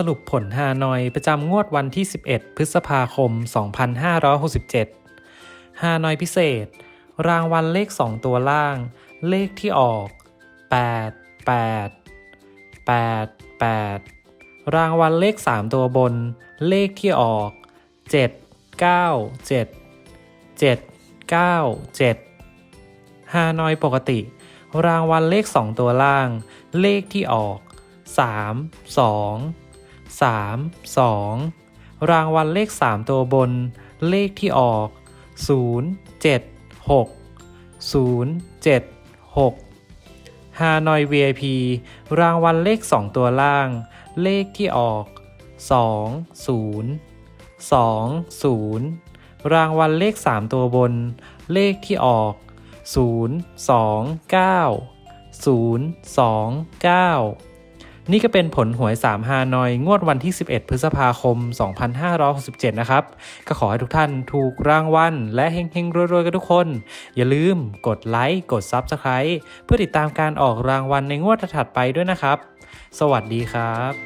สรุปผลฮานอยประจำงวดวันที่ 11 พฤษภาคม 2567 ฮานอยพิเศษ รางวัลเลข 2 ตัวล่าง เลขที่ออก 8 8 8 8 รางวัลเลข 3 ตัวบน เลขที่ออก 7 9 7 7 9 7 ฮานอยปกติ รางวัลเลข 2 ตัวล่าง เลขที่ออก3 2 3 2 รางวัลเลข 3 ตัวบน เลขที่ออก 0 7 6 0 7 6ฮานอย VIP รางวัลเลข 2 ตัวล่าง เลขที่ออก 2 0 2 0 รางวัลเลข 3 ตัวบน เลขที่ออก 0 2 9 0 2 9 นี่ก็เป็นผลหวย 3 ฮานอย งวดวันที่ 11 พฤษภาคม 2567 นะครับ ก็ขอให้ทุกท่านถูกรางวัล และเฮงๆ รวยๆ กันทุกคน อย่าลืมกดไลค์ กด Subscribe เพื่อติดตามการออกรางวัลในงวดถัดไปด้วยนะครับ สวัสดีครับ